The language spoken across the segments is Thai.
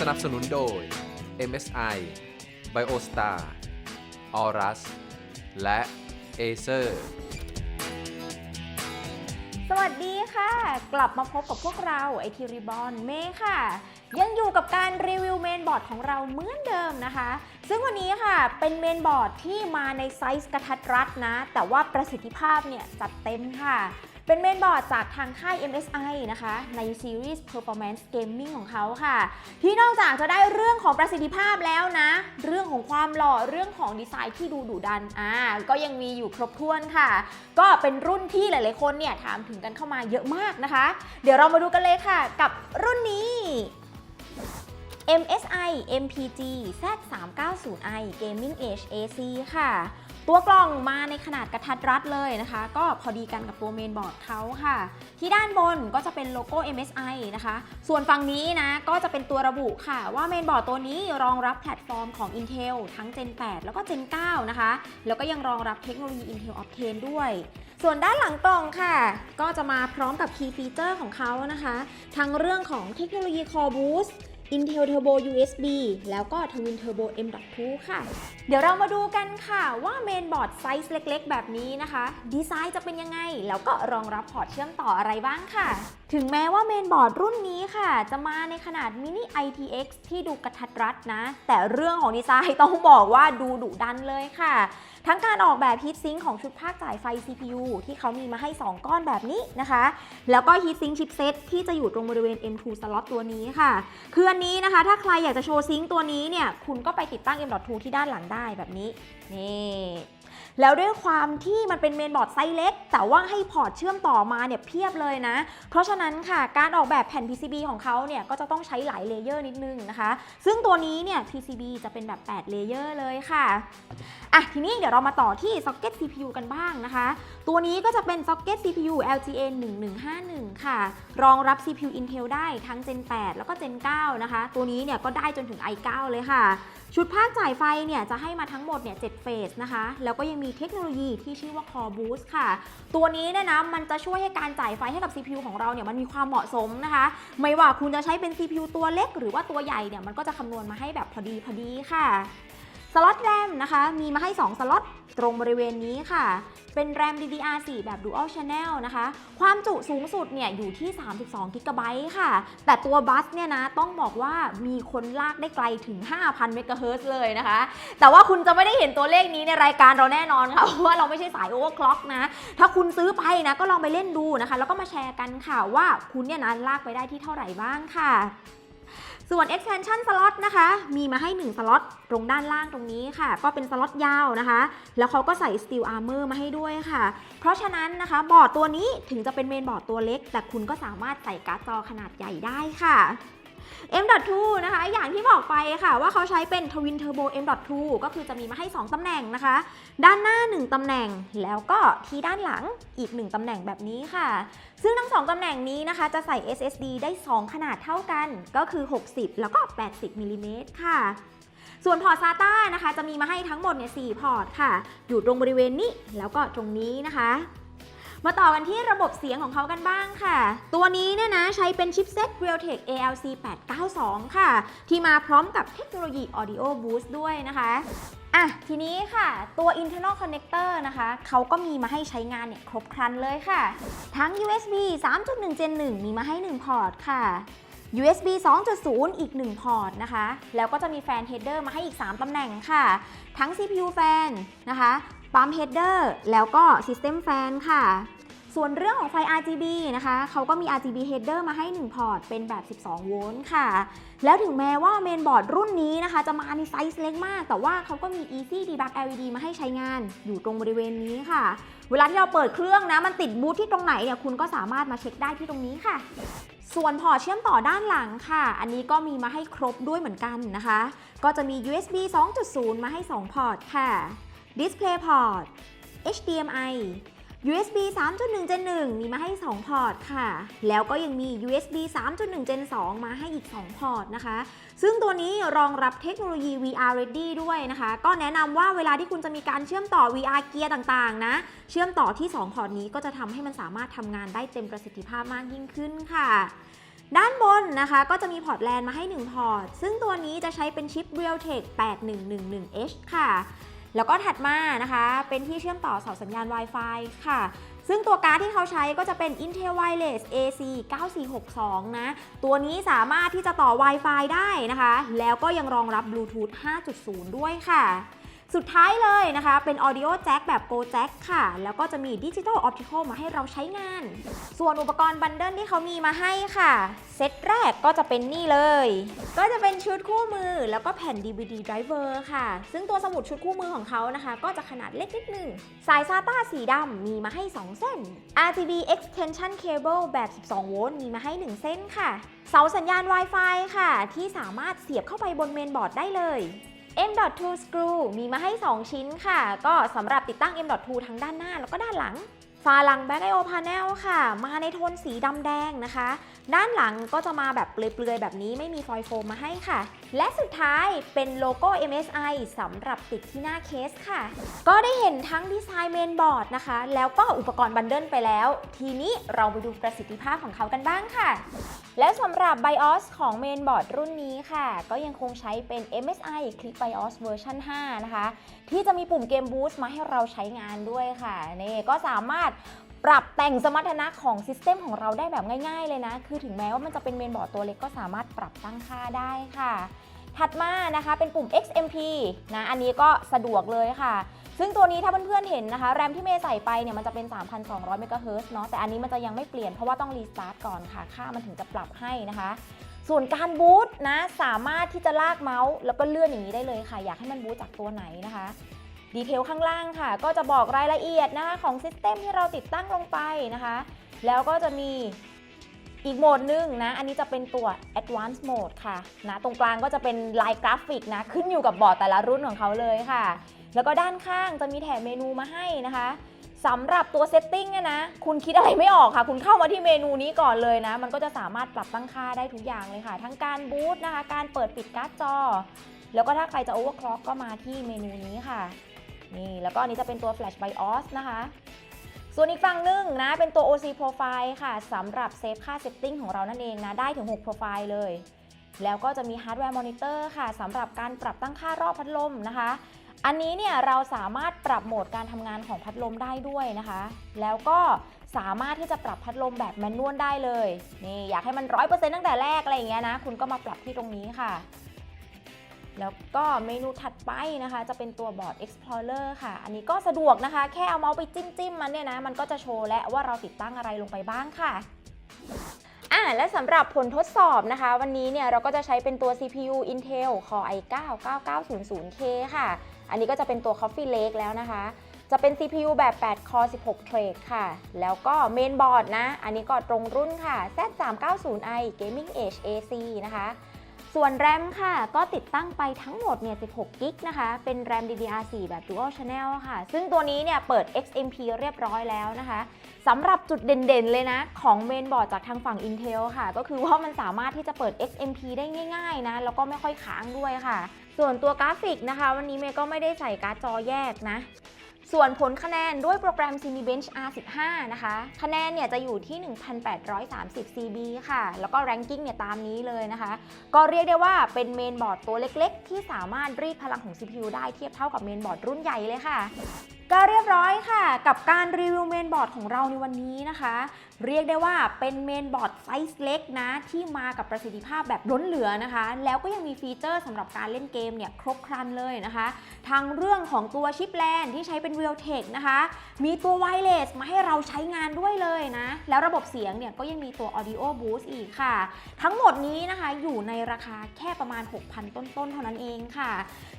สนับสนุนโดย MSI Biostar Aurus และ Acer สวัสดีค่ะ กลับมาพบกับพวกเราไอทีรีบอนเมย์ค่ะ ยังอยู่กับการรีวิวเมนบอร์ดของเราเหมือนเดิมนะคะ ซึ่งวันนี้ค่ะเป็นเมนบอร์ดที่มาในไซส์กระทัดรัดนะ แต่ว่าประสิทธิภาพเนี่ยจัดเต็มค่ะ เป็นเมนบอร์ดจากทางค่าย MSI นะคะ ในซีรีส์ Performance Gaming ของเขาค่ะ ที่นอกจากจะได้เรื่องของประสิทธิภาพแล้วนะ เรื่องของความหล่อเรื่องของดีไซน์ที่ดูดุดันอ่าก็ยังมีอยู่ครบถ้วนค่ะ ก็เป็นรุ่นที่หลายๆคนเนี่ยถามถึงกันเข้ามาเยอะมากนะคะ เดี๋ยวเรามาดูกันเลยค่ะ กับรุ่นนี้ MSI MPG Z390i Gaming Edge AC ค่ะ ตัวกล่องมาในขนาดกระทัดรัดเลยนะคะ ก็พอดีกันกับตัวเมนบอร์ดเขาค่ะ ที่ด้านบนก็จะเป็นโลโก้ MSI นะคะ ส่วนฝั่งนี้นะก็จะเป็นตัวระบุค่ะ ว่าเมนบอร์ดตัวนี้รองรับแพลตฟอร์มของ Intel ทั้ง Gen 8 แล้วก็ Gen 9 นะคะ แล้วก็ยังรองรับเทคโนโลยี Intel Optane ด้วย ส่วนด้านหลังกล่องค่ะ ก็จะมาพร้อมกับ Key Feature ของเขานะคะ ทั้งเรื่องของเทคโนโลยี Core Boost Intel Turbo USB แล้วก็ Twin Turbo M.2 ค่ะ เดี๋ยวเรามาดูกันค่ะว่าเมนบอร์ดไซส์เล็กๆ แบบนี้นะคะ ดีไซน์จะเป็นยังไง แล้วก็รองรับพอร์ตเชื่อมต่ออะไรบ้างค่ะ ถึงแม้ว่าเมนบอร์ดรุ่นนี้ค่ะ จะมาในขนาดมินิ ITX ที่ดูกระทัดรัดนะ แต่เรื่องของดีไซน์ต้องบอกว่าดูดุดันเลยค่ะ ทั้งการออกแบบฮีทซิงค์ของชุดภาคจ่ายไฟ CPU ที่เขามีมาให้ 2 ก้อนแบบนี้นะคะ แล้วก็ฮีทซิงค์ชิปเซตที่จะอยู่ตรงบริเวณ M2 slot ตัวนี้ค่ะ คืออันนี้นะคะ ถ้าใครอยากจะโชว์ซิงค์ตัวนี้เนี่ย คุณก็ไปติดตั้ง M.2 ที่ด้านหลังได้แบบนี้ นี่ แล้วด้วยความที่มันเป็นเมนบอร์ดไซส์เล็ก แต่ว่าให้พอร์ตเชื่อมต่อมาเนี่ยเพียบเลยนะ เพราะฉะนั้นค่ะการออกแบบแผ่น PCB ของเขาเนี่ยก็จะต้องใช้หลายเลเยอร์นิดนึงนะคะ ซึ่งตัวนี้เนี่ย PCB จะเป็นแบบ8เลเยอร์เลยค่ะอะทีนี้เดี๋ยวเรามาต่อที่ Socket CPU กันบ้างนะคะ ตัวนี้ก็จะเป็น Socket CPU LGA 1151 ค่ะ รองรับ CPU Intel ได้ทั้ง Gen 8 แล้วก็ Gen 9 นะคะ ตัวนี้เนี่ยก็ได้จนถึง i9 เลยค่ะ ชุดภาคจ่ายไฟเนี่ยจะให้มาทั้งหมดเนี่ยเเฟสนะคะ แล้วก็ยังมีเทคโนโลยีที่ชื่อว่า Core Boost ค่ะ ตัวนี้เนี่ยนะมันจะช่วยให้การจ่ายไฟให้กับ CPU ของเราเนี่ยมันมีความเหมาะสมนะคะ ไม่ว่าคุณจะใช้เป็น CPU ตัวเล็ก หรือว่าตัวใหญ่เนี่ยมันก็จะคำนวณมาให้แบบพอดีพอดีค่ะ สล็อตแรมนะคะ มีมาให้ 2 สล็อตตรงบริเวณนี้ค่ะ เป็นแรม DDR4 แบบ Dual Channel นะคะ ความจุสูงสุดเนี่ยอยู่ที่ 32 g b ค่ะ แต่ตัวบัสเนี่ยนะต้องบอกว่ามีคนลากได้ไกลถึง 5,000เมกะเฮิรตซ์เลยนะคะ แต่ว่าคุณจะไม่ได้เห็นตัวเลขนี้ในรายการเราแน่นอนค่ะ เพราะว่าเราไม่ใช่สาย overclock นะ ถ้าคุณซื้อไปนะก็ลองไปเล่นดูนะคะ แล้วก็มาแชร์กันค่ะว่าคุณเนี่ยนะลากไปได้ที่เท่าไหร่บ้างค่ะ ส่วน extension slot นะคะ มีมาให้ 1 สล็อตตรงด้านล่างตรงนี้ค่ะ ก็เป็นสล็อตยาวนะคะ แล้วเขาก็ใส่ steel armor มาให้ด้วยค่ะ เพราะฉะนั้นนะคะ บอร์ดตัวนี้ถึงจะเป็นเมนบอร์ดตัวเล็ก แต่คุณก็สามารถใส่การ์ดจอขนาดใหญ่ได้ค่ะ M.2 นะคะ อย่างที่บอกไปค่ะ ว่าเขาใช้เป็น Twin Turbo M.2 ก็คือจะมีมาให้ 2 ตำแหน่งนะคะ ด้านหน้า 1 ตำแหน่ง แล้วก็ที่ด้านหลังอีก 1 ตำแหน่งแบบนี้ค่ะ ซึ่งทั้ง 2 ตำแหน่งนี้นะคะ จะใส่ SSD ได้ 2 ขนาดเท่ากัน ก็คือ 60 แล้วก็ 80มิลลิเมตรค่ะส่วนพอร์ต SATA นะคะ จะมีมาให้ทั้งหมดเนี่ย4พอร์ตค่ะ อยู่ตรงบริเวณนี้แล้วก็ตรงนี้นะคะ มาต่อกันที่ระบบเสียงของเขากันบ้างค่ะ ตัวนี้เนี่ยนะใช้เป็นชิปเซ็ต Realtek ALC 892 ค่ะ ที่มาพร้อมกับเทคโนโลยี Audio Boost ด้วยนะคะอะทีนี้ค่ะตัว internal connector นะคะเขาก็มีมาให้ใช้งานเนี่ยครบครันเลยค่ะ ทั้ง USB 3.1 Gen 1 มีมาให้ 1 พอร์ตค่ะ USB 2.0 อีก 1 พอร์ตนะคะ แล้วก็จะมีแฟน header มาให้อีก 3 ตำแหน่งค่ะ ทั้ง CPU fan นะคะ ปั๊ม header แล้วก็ system fan ค่ะ ส่วนเรื่องของไฟ RGB นะคะเขาก็มี RGB header มาให้ 1 พอร์ต เป็นแบบ 12 โวลต์ค่ะ แล้วถึงแม้ว่าเมนบอร์ดรุ่นนี้นะคะ จะมาในไซส์เล็กมาก แต่ว่าเขาก็มี Easy Debug LED มาให้ใช้งานอยู่ตรงบริเวณนี้ค่ะ เวลาที่เราเปิดเครื่องนะ มันติดบูทที่ตรงไหนเนี่ยคุณก็สามารถมาเช็คได้ที่ตรงนี้ค่ะส่วนพอร์ตเชื่อมต่อด้านหลังค่ะ อันนี้ก็มีมาให้ครบด้วยเหมือนกันนะคะ ก็จะมี USB 2.0 มาให้ 2 พอร์ตค่ะ Display Port HDMI USB 3.1 Gen 1 มีมาให้ 2 พอร์ตค่ะ แล้วก็ยังมี USB 3.1 Gen 2 มาให้อีก 2 พอร์ตนะคะ ซึ่งตัวนี้รองรับเทคโนโลยี VR Ready ด้วยนะคะ ก็แนะนำว่าเวลาที่คุณจะมีการเชื่อมต่อ VR เกียร์ต่างๆ นะ เชื่อมต่อที่ 2 พอร์ตนี้ก็จะทำให้มันสามารถทำงานได้เต็มประสิทธิภาพมากยิ่งขึ้นค่ะด้านบนนะคะก็จะมีพอร์ตแลนมาให้ 1 พอร์ต ซึ่งตัวนี้จะใช้เป็นชิป Realtek 8111H ค่ะ แล้วก็ถัดมานะคะ เป็นที่เชื่อมต่อเสาสัญญาณ Wi-Fi ค่ะ ซึ่งตัวการ์ดที่เขาใช้ก็จะเป็น Intel Wireless AC 9462 นะ ตัวนี้สามารถที่จะต่อ Wi-Fi ได้นะคะ แล้วก็ยังรองรับ Bluetooth 5.0 ด้วยค่ะ สุดท้ายเลยนะคะ เป็น Audio Jack แบบ Go Jack ค่ะ แล้วก็จะมี Digital Optical มาให้เราใช้งาน ส่วนอุปกรณ์บันเดิลที่เขามีมาให้ค่ะ เซตแรกก็จะเป็นนี่เลย ก็จะเป็นชุดคู่มือแล้วก็แผ่น DVD driver ค่ะ ซึ่งตัวสมุดชุดคู่มือของเขานะคะ ก็จะขนาดเล็กนิดนึง สาย SATA สีดำมีมาให้ 2 เส้น RGB extension cable แบบ 12 โวลต์มีมาให้ 1 เส้นค่ะ เสาสัญญาณ Wi-Fi ค่ะ ที่สามารถเสียบเข้าไปบนเมนบอร์ดได้เลย M.2 screw มีมาให้ 2 ชิ้นค่ะ ก็สำหรับติดตั้ง M.2 ทั้งด้านหน้าแล้วก็ด้านหลังฝาหลัง Back I/O Panel ค่ะ มาในโทนสีดำแดงนะคะ ด้านหลังก็จะมาแบบเปลือยๆ แบบนี้ไม่มีฟอยล์โฟมมาให้ค่ะ และสุดท้ายเป็นโลโก้ MSI สำหรับติดที่หน้าเคสค่ะ ก็ได้เห็นทั้งดีไซน์เมนบอร์ดนะคะ แล้วก็อุปกรณ์บันเดิลไปแล้ว ทีนี้เราไปดูประสิทธิภาพของเขากันบ้างค่ะ และสำหรับ BIOS ของเมนบอร์ดรุ่นนี้ค่ะ ก็ยังคงใช้เป็น MSI Click BIOS เวอร์ชัน5นะคะ ที่จะมีปุ่มเกมบูสต์มาให้เราใช้งานด้วยค่ะนี่ก็สามารถปรับแต่งสมรรถนะของซิสเต็มของเราได้แบบง่ายๆเลยนะ คือถึงแม้ว่ามันจะเป็นเมนบอร์ดตัวเล็กก็สามารถปรับตั้งค่าได้ค่ะ ถัดมานะคะเป็นปุ่ม XMP นะ อันนี้ก็สะดวกเลยค่ะ ซึ่งตัวนี้ถ้าเพื่อนๆเห็นนะคะ แรมที่เมย์ใส่ไปเนี่ยมันจะเป็น 3,200 เมกะเฮิรตซ์เนาะแต่อันนี้มันจะยังไม่เปลี่ยนเพราะว่าต้องรีสตาร์ทก่อนค่ะ ค่ามันถึงจะปรับให้นะคะ ส่วนการบูตนะสามารถที่จะลากเมาส์แล้วก็เลื่อนอย่างนี้ได้เลยค่ะ อยากให้มันบูตจากตัวไหนนะคะดีเทลข้างล่างค่ะ ก็จะบอกรายละเอียดนะคะของซิสเต็มที่เราติดตั้งลงไปนะคะ แล้วก็จะมีอีกโหมดหนึ่งนะ อันนี้จะเป็นตัว Advanced Mode ค่ะนะตรงกลางก็จะเป็นลายกราฟิกนะ ขึ้นอยู่กับบอร์ดแต่ละรุ่นของเขาเลยค่ะ แล้วก็ด้านข้างจะมีแถบเมนูมาให้นะคะสำหรับตัวเซตติ้งเนี่ยนะ คุณคิดอะไรไม่ออกค่ะ คุณเข้ามาที่เมนูนี้ก่อนเลยนะ มันก็จะสามารถปรับตั้งค่าได้ทุกอย่างเลยค่ะ ทั้งการบูตนะคะ การเปิดปิดการ์ดจอ แล้วก็ถ้าใครจะ overclock ก็มาที่เมนูนี้ค่ะ นี่ แล้วก็อันนี้จะเป็นตัว Flash BIOS นะคะ ส่วนอีกฝั่งหนึ่งนะ เป็นตัว OC Profile ค่ะสำหรับเซฟค่าเซตติ้งของเรานั่นเองนะ ได้ถึง6 Profile เลย แล้วก็จะมี Hardware Monitor ค่ะสำหรับการปรับตั้งค่ารอบพัดลมนะคะ อันนี้เนี่ยเราสามารถปรับโหมดการทำงานของพัดลมได้ด้วยนะคะ แล้วก็สามารถที่จะปรับพัดลมแบบแมนนวลได้เลย นี่อยากให้มัน 100%ตั้งแต่แรกอะไรอย่างเงี้ยนะ คุณก็มาปรับที่ตรงนี้ค่ะ แล้วก็เมนูถัดไปนะคะ จะเป็นตัวบอร์ด Explorer ค่ะ อันนี้ก็สะดวกนะคะ แค่เอาเมาส์ไปจิ้มจิ้มๆมันเนี่ยนะ มันก็จะโชว์และว่าเราติดตั้งอะไรลงไปบ้างค่ะอ่าและสำหรับผลทดสอบนะคะ วันนี้เนี่ยเราก็จะใช้เป็นตัว CPU Intel Core i9 9900K ค่ะ อันนี้ก็จะเป็นตัว Coffee Lake แล้วนะคะ จะเป็น CPU แบบ8 Core 16 Thread ค่ะ แล้วก็เมนบอร์ดนะ อันนี้ก็ตรงรุ่นค่ะ Z390i Gaming Edge AC นะคะ ส่วนแรมค่ะ ก็ติดตั้งไปทั้งหมดเนี่ย 16 กิกนะคะ เป็นแรม DDR4 แบบ Dual Channel ค่ะ ซึ่งตัวนี้เนี่ยเปิด XMP เรียบร้อยแล้วนะคะสำหรับจุดเด่นๆ เลยนะ ของเมนบอร์ดจากทางฝั่ง Intel ค่ะ ก็คือว่ามันสามารถที่จะเปิด XMP ได้ง่ายๆนะ แล้วก็ไม่ค่อยค้างด้วยค่ะ ส่วนตัวกราฟิกนะคะ วันนี้เมย์ก็ไม่ได้ใส่การ์ดจอแยกนะ ส่วนผลคะแนนด้วยโปรแกรม Cinebench R15 นะคะ คะแนนเนี่ยจะอยู่ที่ 1,830 CB ค่ะ แล้วก็ ranking เนี่ยตามนี้เลยนะคะ ก็เรียกได้ว่าเป็นเมนบอร์ดตัวเล็กๆ ที่สามารถรีดพลังของ CPU ได้เทียบเท่ากับเมนบอร์ดรุ่นใหญ่เลยค่ะก็เรียบร้อยค่ะ กับการรีวิวเมนบอร์ดของเราในวันนี้นะคะเรียกได้ว่าเป็นเมนบอร์ดไซส์เล็กนะที่มากับประสิทธิภาพแบบล้นเหลือนะคะ แล้วก็ยังมีฟีเจอร์สำหรับการเล่นเกมเนี่ยครบครันเลยนะคะทั้งเรื่องของตัวชิปแลนที่ใช้เป็น Realtek นะคะ มีตัวไวเลสมาให้เราใช้งานด้วยเลยนะ แล้วระบบเสียงเนี่ยก็ยังมีตัว Audio Boost อีกค่ะ ทั้งหมดนี้นะคะอยู่ในราคาแค่ประมาณ 6,000 ต้นๆ เท่านั้นเองค่ะ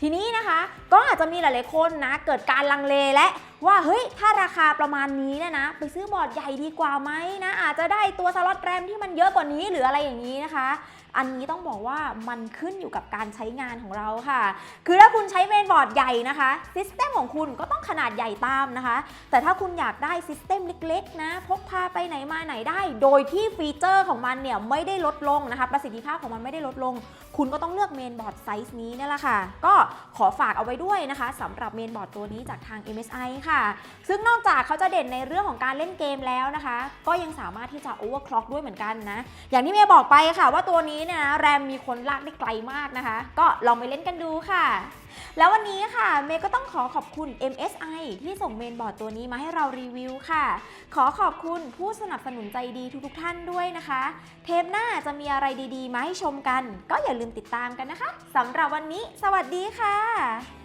ทีนี้นะคะก็อาจจะมีหลายๆคนนะเกิดการลังเลและว่าเฮ้ยถ้าราคาประมาณนี้เนี่ยนะ ไปซื้อบอร์ดใหญ่ดีกว่าไหมนะอาจจะได้ตัวสล็อตแรมที่มันเยอะกว่านี้หรืออะไรอย่างนี้นะคะ อันนี้ต้องบอกว่ามันขึ้นอยู่กับการใช้งานของเราค่ะ คือถ้าคุณใช้เมนบอร์ดใหญ่นะคะซิสเต็มของคุณก็ต้องขนาดใหญ่ตามนะคะ แต่ถ้าคุณอยากได้ซิสเต็มเล็กๆนะพกพาไปไหนมาไหนได้ โดยที่ฟีเจอร์ของมันเนี่ยไม่ได้ลดลงนะคะ ประสิทธิภาพของมันไม่ได้ลดลง คุณก็ต้องเลือกเมนบอร์ดไซส์นี้นี่แหละค่ะ ก็ขอฝากเอาไว้ด้วยนะคะสำหรับเมนบอร์ดตัวนี้จากทาง MSI ค่ะ ซึ่งนอกจากเขาจะเด่นในเรื่องของการเล่นเกมแล้วนะคะ ก็ยังสามารถที่จะ overclock ด้วยเหมือนกันนะ อย่างที่เมย์บอกไปค่ะว่าตัวนี้นี้เนี่ยนะแรมมีคนลากได้ไกลมากนะคะ ก็ลองไปเล่นกันดูค่ะ แล้ววันนี้ค่ะเมย์ก็ต้องขอขอบคุณ MSI ที่ส่งเมนบอร์ดตัวนี้มาให้เรารีวิวค่ะ ขอขอบคุณผู้สนับสนุนใจดีทุกๆท่านด้วยนะคะ เทปหน้าจะมีอะไรดีๆ มาให้ชมกัน ก็อย่าลืมติดตามกันนะคะสำหรับวันนี้ สวัสดีค่ะ